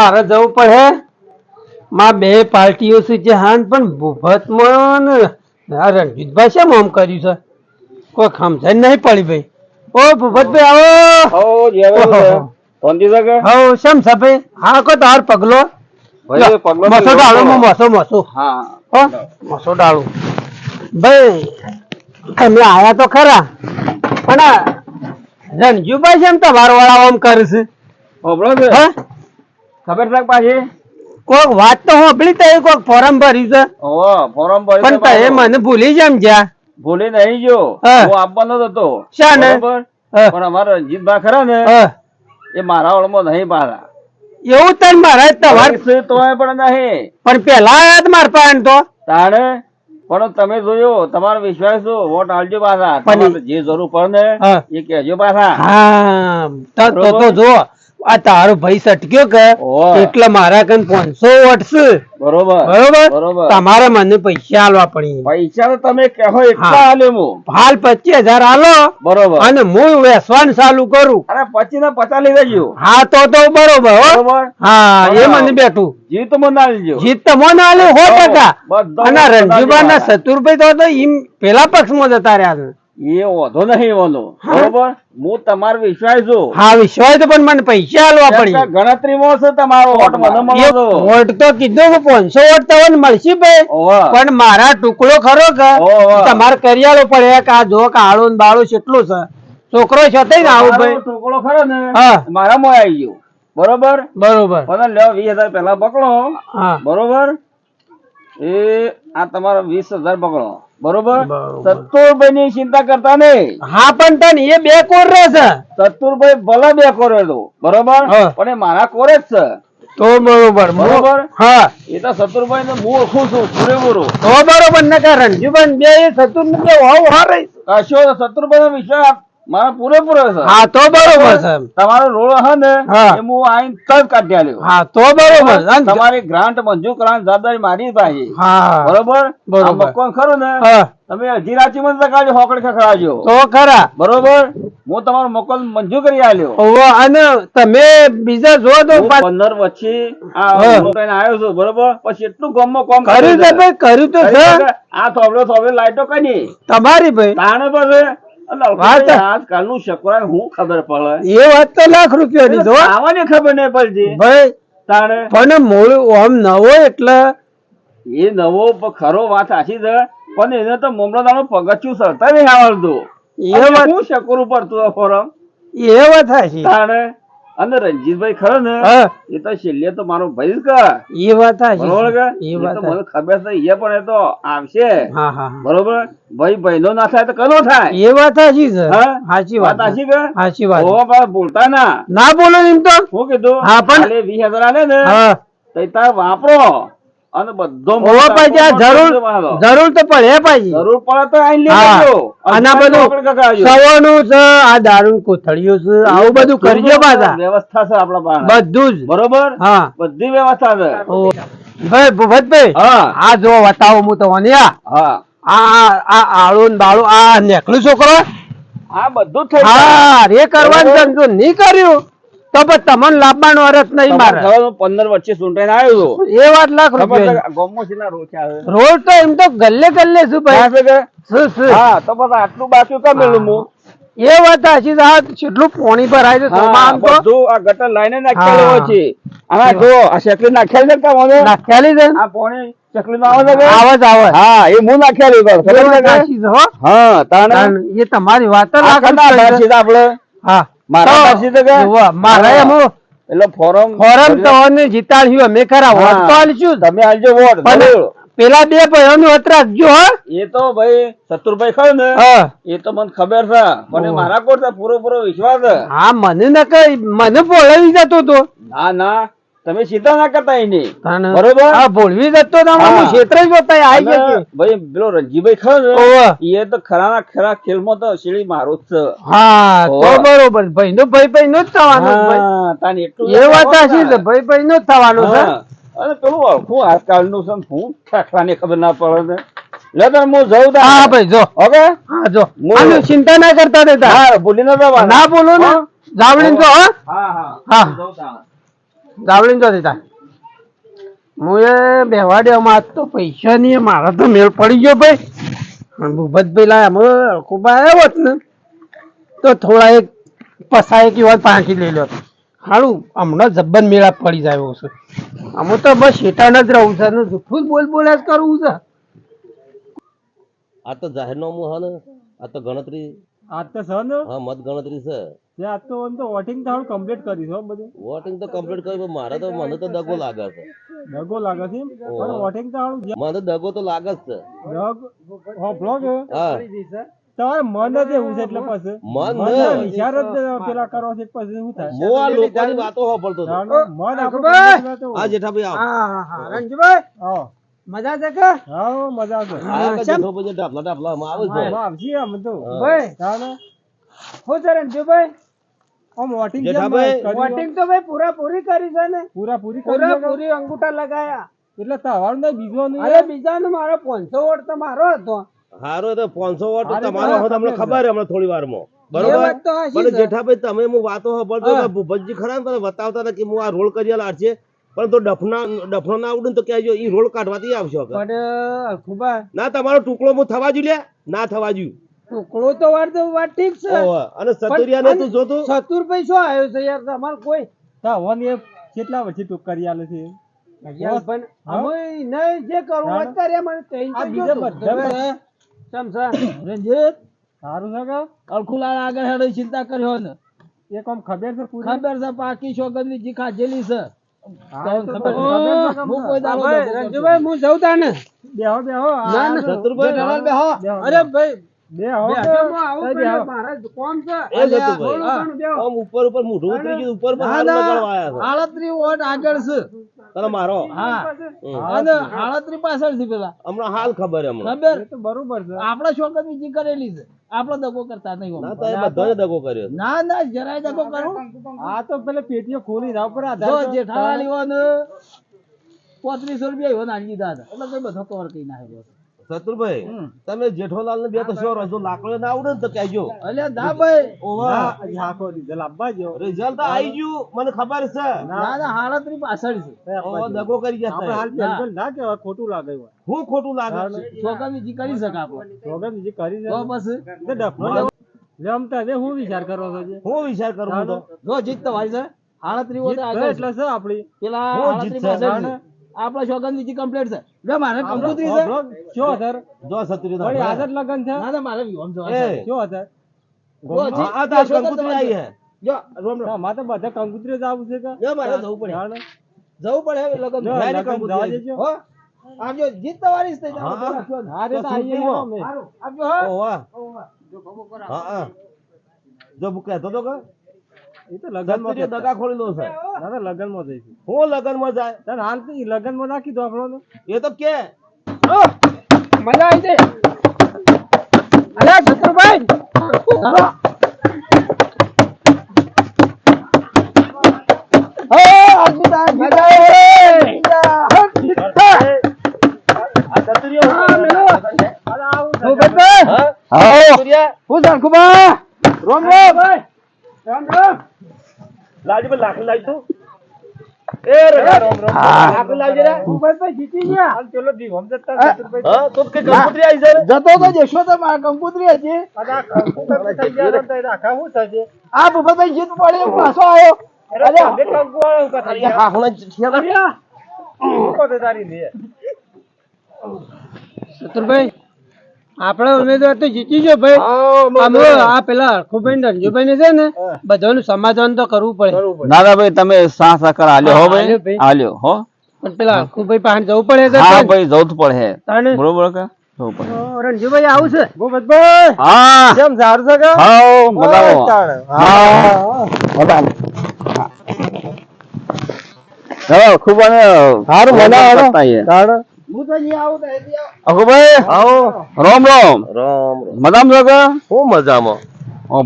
મારે જવું પડે? માં બે પાર્ટીઓ છે જે હાન પણ ભૂપતમાં આ રણજીતભાઈ શેમ આમ કર્યું છે? કોઈ સમજણ નહીં પડી ભાઈ. ઓ ભૂપતભાઈ આવો! હો છે. શેમ છે ભાઈ? હા કો તાર પગલો. મસો ડાળો. મસો મસો. હા. મસો ડાળો. ભાઈ તમે આયા તો ખરા પણ રણજુભાઈ રણજીભાઈ શેમ તમારો વાળા આમ કરે છે? છે. હા? ખબર છે પાછી? કોક વાત તો હોભળી તો કોક ફોરમ ભર્યું છે. ઓ ફોરમ ભર્યું પણ છે મને ભૂલી જેમ જ્યાં. ભૂલી નહીં જો. હું. આપવાનો જ હતો શાને? પણ અમારા રણજીતભાઈ ખરા ને એ મારા ઓળમાં નહીં પાછા એવું તન મારા તમાર તોય પણ નહીં. પણ પેલા આયા જ માર પાન તો. તાણે? પણ તમે જોયો તમારો વિશ્વાસ શું? વોટ આલજો પાછા. જે જરૂર પડે ને એ કહેજો પાછા. હા. તો. જો આ તારો ભાઈ સટક્યો કે? એટલે મારા કન પાંચસો વોટ બરોબર. બરોબર? તમારે મને પૈસા આલવા પડી. પૈસા તો તમે કહો એટલા આલે હું. હાલ પચીસ હજાર આલો. બરોબર. અને હું વેસવાન ચાલુ કરું. અરે પચીસ ને પચાસ લઈ જજો. હા તો તો બરોબર હો. હા એ મને બેઠું. જીત મને ના લેજો જીત તો મને આલે સો ટકા અને રણજીભાઈ ના તો તો ઈમ પેલા પક્ષમાં જતા રહ્યા છે. એ વાંધો નહીં વાંધો બરોબર? હું તમારો વિશ્વાસ છું. હા વિશ્વાસ તો પણ મને પૈસા આલવા પડી. ગણતરી પડી છે તમારો વોટ મને મળો વોટ તો કીધું કે પાંચસો વોટ તમને મળશે ભાઈ. પણ મારા ટુકડો ખરો કે. તમારે કરિયાળો પડે કે આ જો કાળો ને બાળો કેટલું છે. છોકરો છે તઈ ને આવું ભાઈ. ટુકડો ખરો ને. મારા મોય આવી ગયો. બરોબર? બરોબર. પણ લ્યો વીસ હજાર પેલા પકડો. હા. બરોબર? એ આ તમારો વીસ હજાર પકડો. બરોબર. સત્તુરભાઈ ની ચિંતા કરતા નહીં. હા પણ તન એ બે કોર રહે છે. સત્તુરભાઈ ભલે બે કોર તો બરોબર? પણ એ મારા કોર જ છે. તો બરોબર. બરોબર. હા. એ તો સત્તુરભાઈ ને હું ઓળખું છું પૂરેપૂરું તો બરોબર ને કારણ જીવન બે એ સતુર ને હોવ હા રહી કશો સત્તુરભાઈ નો વિશ્વાસ મારા પૂરેપૂરો છે. હા તો બરોબર છે તમારો રોડ હે ને એ હું આઈન તજ કાઢી આલ્યો. હા તો બરોબર તમારી ગ્રાન્ટ મંજૂર કરવાની જવાબદારી મારી પાસે હા. બરોબર. આ ખરું ને? તમે અઢી રાચી માં કાઢજો હોકડ ખખડાજો તો ખરા. બરોબર? હું તમારો મકાન મંજૂર કરી આલ્યો. અને તમે બીજા જો તો હું પાછ- પંદર પછી આ મોટાઈને આવ્યો છું બરોબર? પછી એટલું ગામમાં કોમ કર્યું કર્યું તો છે. આ થોબડો થોબડો લાઈટો કઈ તમારી ભાઈ. તાણે પછી. આજકાલનું શકરાન હું ખબર પડે? એ વાત તો લાખ રૂપિયાની જો આવવાની ખબર નહીં પડતી. ભાઈ તાણે પણ મૂળ આમ નવો એટલે એ નવો ખરો વાત સાચી છે પણ એને તો મમરાદાનો પગથિયું સરતા નહીં આવડતું એ વાત હું શકરું પડતું આ ફોરમ? એ વાત હાચી તાણે અને રણજીતભાઈ ખરો ને એ તો છેલ્લે તો મારો ભાઈ જ કે એ વાત બરોબર એ વાત મને ખબર છે એ પણ એ તો આવશે. બરોબર? ભાઈ ભાઈનો ના થાય તો કનો થાય? એ વાત હાજી છે? હાચી વાત હાચી કે? હાચી વાત પાછા બોલતા ના. ના બોલો એમ તો? શું કીધું? હા, પણ- ખાલી વીસ હજાર આલે ને. હા. તો તાર વાપરો. અને બધો જરૂર જરૂર તો પડે પાછી જરૂર પડે તો આઈ. લેજો અને બધું સવાનું છે આ દારૂ કોથળીઓ છે આવું બધું કરજો પાછા. વ્યવસ્થા છે આપણા પાસે. બધું જ. બરોબર? હા. બધી વ્યવસ્થા છે. ભાઈ ભૂપતભાઈ હા. આ જો બતાવો હું તો આ. હા. આ આ આળો ને બાળો આ નેકલું છોકરો? આ બધું થઈ હા રે કરવાનું. નહીં કર્યું. તો પછી તમને લાભવાનો અરસ નહીં મારે. પંદર વચ્ચે ચૂંટાઈને આવ્યો હતો એ વાત લાખ રૂપિયા છે? રોડ તો એમ તો ગલ્લે ગલ્લે શું ભાઈ હા તો બસ આટલું બાકી કેમ મેલું હું એ વાત છે આ કેટલું પોણી ભરાય છે તો આ ગટર લાઈને નાખેલો. હોય છે. આના જો આ શેકલી નાખેલી છે કામ હવે? નાખ્યાલી છે? આ પોણી ચકલી આવે છે આવે આવે. હા એ હું નાખેલી છે હો. તાણે એ તમારી વાત લાખ આપણે હા. મારા તો કે? મારા હા. એમ એટલે ફોરમ ફોરમ તો ને જીતાડ્યું અમે ખરા વોટ તો આલશું તમે આલજો વોટ પેલા બે ભાઈઓનું હત રાખજો એ તો ભાઈ શત્રુભાઈ ખરો ને એ તો મને ખબર છે. મને મારા કોટ પૂરો પૂરો વિશ્વાસ છે. હા મને ન કઈ મને બોલાવી જતો તો. ના ના. તમે ચિંતા ના કરતા એની. બરોબર? આ ભોળવી જતો તો હા. ક્ષેત્ર જ જોતા આવી અને છે ભાઈ પેલો રણજીભાઈ ખરો ને એ તો ખરાના ખરા ખેલમાં તો શેરી મારો જ છે. હા તો બરોબર ભાઈ નો ભાઈ ભાઈ નો જ થવાનું ભાઈ. તાને એટલું એ વાત છે. ભાઈ ભાઈ નો. જ થવાનો છે. અને પેલું આખું આજકાલનું છે હું ઠાકરાને ખબર ના પડે ને. લેતર હું જઉં. હા ભાઈ જો. ઓકે હા જો. હું- આનું ચિંતા ના કરતા દેતા હા ભૂલી ના જવા ના બોલો ને. હા? તો હા. હા હા. હા. તાર. જાવડીને તો. હું એ બેવાડ્યામાં આજ તો પૈસા નહીં મારા તો મેળ પડી ગયો ભાઈ. પણ ભૂપતભાઈ લાયા અમે અળકુબા આવ્યો હોત ને. તો થોડા એક પસા એક વાત પાંખી લઈ લો સારું હમણાં જબ્બન મેળા પડી જાય એવું છે. અમે તો બસ શેટાન જ રહું છે ને જૂઠું બોલ બોલ્યા જ કરવું છે. આ તો જાહેરનામું હા ને. આ તો ગણતરી. આ તો છે ને. હા મત ગણતરી છે. તે આજ તો તો વોટિંગ તો કમ્પ્લીટ કરી હો બધું. વોટિંગ તો કમ્પ્લીટ કર્યું પણ મારે તો મને તો દગો લાગે છે. દગો લાગે છે પણ વોટિંગ તો મને દગો તો લાગે જ છે. દગ? હો બ્લોગ હા. તમારે મન જ એવું છે એટલે પછી. મન વિચાર જ પેલા કરો છે પછી શું થાય? હું આ લોકોની વાતો સાંભળતો મન આપણું આ જેઠાભાઈ આવ. હા હા હા. રણજીભાઈ હા. મજા છે કે? હા મજા જેઠો પછી માં આવે છે. હા, આમ તો. ભાઈ. હું છે રણજીભાઈ વોટિંગ જેઠાભાઈ, વોટિંગ તો ભાઈ પૂરા પૂરી કરી છે ને. પૂરા પૂરી પૂરા પૂરી અંગૂઠા લગાયા. એટલે તમારું નહીં બીજું નહીં અરે બીજાનો મારો પાંચસો વોટ તો મારો હતો. હારો તો પાંચસો વોટ તમારો હતો તમને ખબર હમણાં થોડી વારમાં. બરોબર? પણ જેઠાભાઈ તમે હું વાતો સાંભળતો ભૂપતજી ખરા ને બતાવતા હતા કે હું આ રોલ કરી લાડશે પણ તો ડફના ડફનો ના આવડે ને તો કહેજો ઈ રોલ કાઢવાથી આવશે પણ ના તમારો ટુકડો હું થવા લે ના થવા જોઈએ ટુકડો તો વાર તો વાત ઠીક છે. અને સતુરિયાને તું જોતું? સતુરભાઈ શું આવ્યો છે યાર? તમાર કોઈ તા વન એ કેટલા વર્ષથી ટૂંક કરી આલે છે? યાર પણ અમે નહીં જે કરું અત્યારે મને કઈ આ બીજા બધા સમસા રંજીત સારું છે કે? અલખુલાલ આગળ હેડે ચિંતા કર્યો ને. એ કોમ ખબર છે પૂરી? ખબર છે પાકી શોગંદની જી ખાધેલી છે. ભાઈ, રંજુભાઈ હું જઉં તાને. બેહો બેહો ના, ના. શત્રુભાઈ બેહો. બેહો, અરે ભાઈ બે આવું કઈ પણ બેહો. મારે કોમ છે. એ જ હતું થોડું ભાઈ. ઘણું બેહો. આમ ઉપર ઉપર મોઢું ઉતરી ગયું ઉપર પર ના, લગાડવા આયા છે. આડત્રી વોટ આગળ છે. તને મારો? હા. અને આડત્રી પાછળ છે પેલા. હમણાં હાલ ખબર છે હમણાં. ખબર? તો બરોબર છે. આપણા શોગંદની જી કરેલી છે. આપણો દગો કરતા નહીં ના. તો એ દગો કર્યો ના ના જરાય દગો કરું. આ તો પેલા પેટીઓ ખોલી રાવ પર જો આધાર કાર્ડ- જેઠાલાલ ઈવોને પોત્રીસો રૂપિયા ઈવોને આલી દીધા હતા એટલે કઈ બધો કવર કરી નાખ્યો શત્રુભાઈ તમે જેઠોલાલ ને બે તો શો રજો લાકડો ના આવડે ને તો કહેજો. અલે ના ભાઈ. ઓવા. હજી આખો રિઝલ્ટ આપવા જો રિઝલ્ટ આવી ગયું મને ખબર છે. ના ના આડત્રી પાછળ છે. ઓ દગો કરી આપણે હાલ ગયા પેન્શન ના. કહેવાય ખોટું લાગે હું ખોટું લાગે જી કરી શકે આપણે. જે કરી છે તો બસ તે ડફનો લેવો. લે આમ તો હવે હું વિચાર કરો છો હું વિચાર કરું તો. જો જીત તમારી છે. હાલતની એટલે છે. આપડી પેલા હાલતની પાછળ આપણા શોગન બીજી કમ્પ્લીટ છે. જો મારે કંકોત્રી છે. જો સર જો સત્રી વળી હાજર લગન છે? ના ના મારે વિહોમ જો છે. સર આ તો શોગન આવી હે. જો રોમ રોમ. અમારે તો બધા કંકુતરી જ આવું છે કે. જો મારે જવું પડે. જવું પડે હવે લગન જો, કંકોત્રી જવા દેજો. હો. આવજો જીત તમારી જ થઈ જાવ હા. હા, તે આઈએ અમે. આવજો હો. ઓ વાહ હા હા. જો બુકે તો તો કે એ તો લગનમાં સત્રીએ દગા ખોલી દો છે ના ના લગનમાં જઈશું હું લગનમાં જાય તને હાલ તો ઈ લગનમાં નાખી દો આપણો એ તો કે મજા આવી છે અરે શત્રુભાઈ હો, અર્પિતા, મજા આવી. આ સત્રીઓ હા, મેલો. હા? ભૂપતભાઈ. સત્રીયા, હું જાણકુબા. રોમ રોમ રામ રામ લાલજીભાઈ લાકડી લાવી તું. એ રે રોમ રોમ. લાકડી લાવજે રે ભૂપતભાઈ જીતી ગયા. હાલ દી હમ જતા હા. તો કે કંકુતરી આવી જાય જતો તો જશો તો મારા કંકોત્રી હતી કદા કંકુ થઈ ગયા તો એ આખા શું થશે? આ ભૂપતભાઈ જીત પડે પાછો આવ્યો. અરે અમે કંકુ આવ્યો કથા હા હું ચિઠિયા મૂકો તો તારી દે શત્રુભાઈ આપણે ઉમેદવાર તો જીતી ગયો ભાઈ. આ પેલા અરખુભાઈ ને રંજુભાઈ ને છે ને બધાનું સમાધાન તો કરવું પડે. ના ના ભાઈ તમે સાહ સાકર આલ્યો હો ભાઈ. આલ્યો હો. પણ પેલા અરખુભાઈ પાસે જવું પડે છે હા ભાઈ જવું જ પડે. બરોબર કે? રંજુભાઈ આવું છે ભૂપતભાઈ હા. કેમ સારું છે કે? હા ખૂબ સારું બનાવો. હું તો નહીં આવું તો અહીંથી આવું. આવો. રોમ રોમ. રામ મજામાં છો કે હું મજામાં. ઓ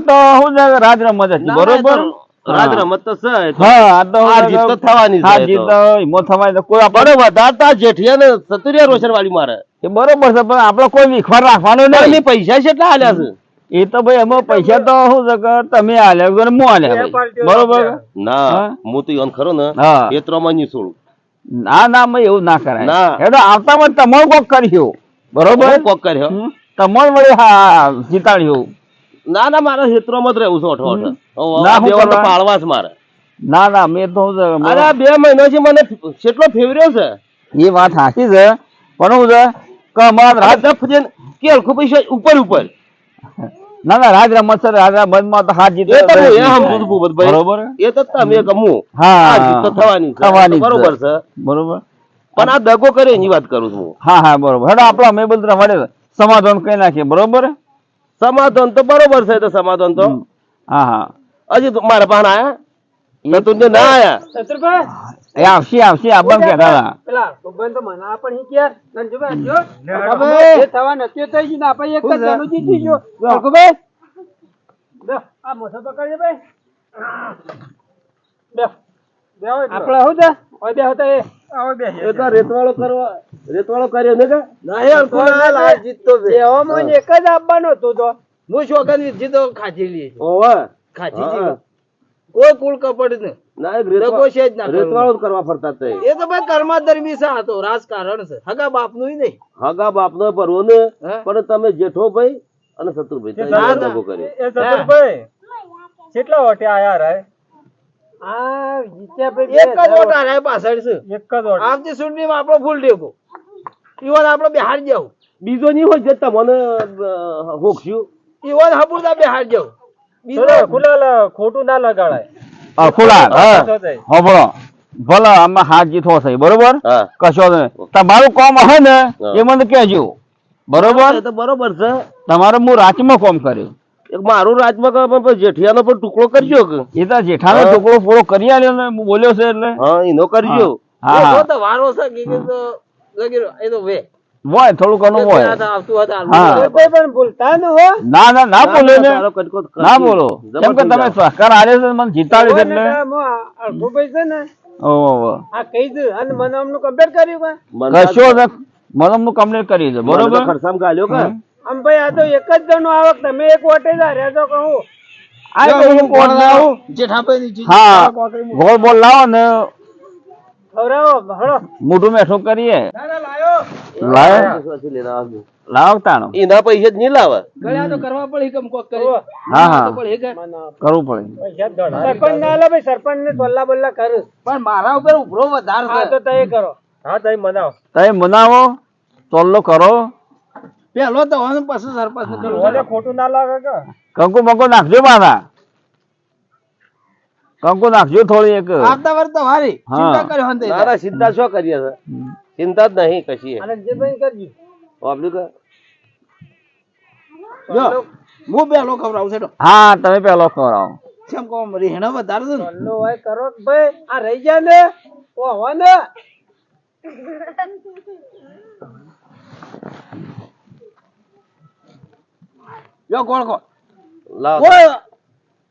તો છે કે રાજ રમત હતી બરોબર? રાજ રમત તો છે હા આ તો આ જીત તો થવાની હા છે જીત તો. હિંમત થવાની તો કોઈ આપણે વધારતા જેઠિયા ને સતુરિયા રોશન વાળી મારે. એ બરોબર છે પણ આપણે કોઈ વિખવાર રાખવાનો નહીં. પૈસા પૈસા કેટલા આલ્યા છે? એ તો ભાઈ એમાં પૈસા તો શું છે કે તમે આલ્યા વગર હું આલ્યા બરોબર? ના હા? તો યોન ખરો ને એ એ ત્રમાં નહીં છોડું. ના ના મેં એવું ના કરાય. ના. એ તો આવતામાં તમારું કોક કર્યું. બરોબર? કોક કર્યો? તમારું વળી હા જીતાડ્યું. ના ના મારા ક્ષેત્રમાં જ રહેવું છે અઠો અઠ. ના, હું તો? પાળવા જ મારે. ના ના મેં તો અરે આ બે મહિનાથી મને કેટલો ફેવર્યો છે? એ વાત સાચી છે. પણ હું છે કે અમારા રાજ રાત કે હલકો પૈસા ઉપર ઉપર. ના ના રાજ રમત છે રાજ તો હાથ જીતે એ તો એ સમજુ છું ભૂપતભાઈ. બરોબર? એ તો તમે ગમું હા. જીત તો થવાની. થવાની બરોબર છે. બરોબર? પણ આ દગો કરે એની વાત કરું છું હા. હા બરોબર. હેડો આપણે અમે બધું સમાધાન કઈ નાખીએ. બરોબર? સમાધાન તો બરોબર છે તો સમાધાન તો. હા હા. હજી તો મારા પાસે આયા? નતુન ના આયા. એ આવશે આવશે આપણને કહેતા હતા. પેલા ભગવાન તો મના પણ હી કે નંજુભાઈ જો હવે. થવા નથી થઈ ગયું ને આપણે એક જ જણું જીતી ગયો ભગવાન. દે આ મોસો પકડજે ભાઈ દે આપણે હું દે ઓય બે હતા એ. આવો બે એ તો રેતવાળો કરવા રેતવાળો કર્યો ને કે? નહીં અંકુલાલ આ જીતતો બે. એવો મને એક જ આપવાનો હતો તો. હું શોકન જીતો ખાજી છે ઓવે ખાચી હા. કોઈ કુલ કપડ ને ના ના કરવા. ફરતા તે. એ તો ભાઈ કર્મા દરમિસા હતો રાજકારણ છે. હગા બાપનું નહીં. હગા બાપનો પરવો ને પણ તમે જેઠો ભાઈ અને શત્રુભાઈ ત્રણેય ના, ના. દગો કર્યો. એ ચતુરભાઈ કેટલા વોટે આયા રે? આ જીત્યા ભાઈ એક જ વોટ હારે પાછળ છે. એક જ વોટ. આવતી ચૂંટણીમાં આપણો ફૂલ ટેકો ઈવન આપડે બિહાર જાવ બીજો નહીં હોય જતા મને હોકશું. ઈવન હપુરદા બિહાર જાવ ખોટું ના લગાડાય. આ ખુલા હા કશો થાય. હોભળો ભલે આમાં હાથ જીથો છે બરોબર? કશો તમારું કામ હે ને એ મને કેજો બરોબર? બરોબર છે. તમારે હું રાજમાં કામ કર્યું. મારું રાજમાં જેઠિયાનો પણ ટુકડો કરજો કે. એ તો જેઠાનો ટુકડો પૂરો કરી આલ્યો ને હું બોલ્યો છે એટલે. હા એનો કરજો. હા તો વારો છે કે કે તો લગી એ તો વે. હોય થોડું ઘણું હોય. હા. કોઈ પણ ભૂલતા ન હો. ના ના ના બોલો ને. ના. બોલો. કેમ કે તમે સહકાર આલે છે મને જીતાડ્યો છે એટલે. અડધો પૈસા ને. ઓહો. આ કહી દઉં અને મને અમનું કમ્પ્લીટ કર્યું કા મને કશો ને મનમનું કમ્પ્લીટ કરી છે. તો બરોબર? ખર્ચામાં ગાલ્યો કે. આમ ભાઈ આ તો એક જ જણનું આવક. તમે એક વોટે જ છો કહું. આ તો હું કોણ લાવું? જેઠાભાઈ ની હા ગોળ બોલ લાવો ને. ખવડાવો હળો. મોઢું મેઠું કરીએ. લાયો પછી લેના આવજો. લાવો તાણો એના પૈસા જ નહીં લાવે. ગળ્યા તો કરવા પડે કમ કોક કરી? હા હા કરવું પડે. સરપંચ ના લે ભાઈ સરપંચ ને બોલ્લા બોલ્લા કર. પણ મારા ઉપર ઉભરો વધારે હા તો તય કરો. હા તઈ મનાવ. ચોલ્લો કરો. પેલો તો પછી સરપંચ ને ખોટું ના લાગે કે? કંકુ મંકુ નાખજો મારા કંકુ નાખજો થોડી એક. આવતા વર્ષ તો વારી ચિંતા કર્યો હંતે. ના ના ચિંતા શું કરીએ છે ચિંતા જ નહીં કશી. હું પેલો ખવડાવું છે હા તમે પેલો કરાવો કેમ કહો રેહણ વધારે છે ને. હોય કરો ભાઈ. આ રહી જાય ને? ઓ હો ને? યો કોણ કોણ લાવ.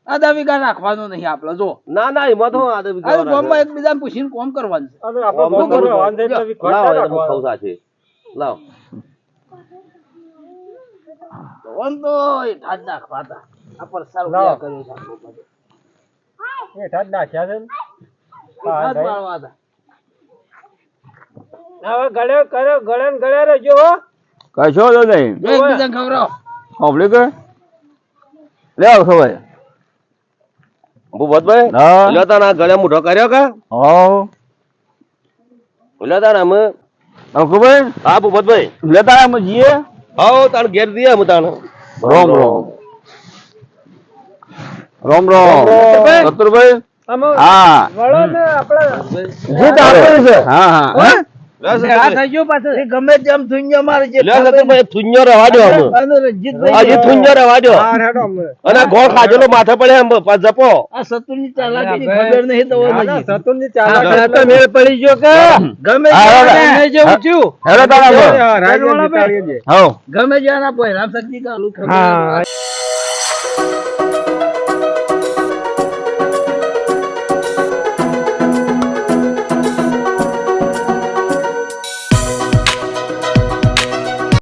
કોઈ રાખવાનો નહીં આપડે જો. ના ના એમાં તો આ ગામમાં એકબીજાને પૂછીને કોમ કરવાનું છે. આપણે લાવ એ ઓન તો આ છે. નાખ્યા છે હવે ગળે કરે ગળે ને ગળે રહેજો હો. કશો તો નહીં. એકબીજાને ખવડાવો. લે આવ ખબર ભૂપતભાઈ હા. ઓલા તારા ગળે મુઠો કર્યો કે? હો. ઓલા તારા અમે. ખબર હા ભૂપતભાઈ? લે તારા અમે જીએ? હો તાણ ઘેર દીએ અમે તાણ. રોમ રોમ. રોમ રોમ. ચતુરભાઈ હા. વળો ને આપણે જીત આપેલી છે. હા. હા આ થઈ ગયું પાછું. એ ગમે તેમ થુંજો મારે જે થુંજો રહેવા દો અમે અને રણજીતભાઈ હજી થુંજો રહેવા દો. હા, હેડો અમે. અને ગોળ ખાજેલો માથે પડે એમ જપો. આ સતુની ચાલાકીની ખબર નહીં તો ના, ના, ચાલાકી તો મેળ પડી ગયો કે? ગમે જેવું થયું. તારા. ગમે ત્યારે રામ શક્તિ કાલું ખબર હા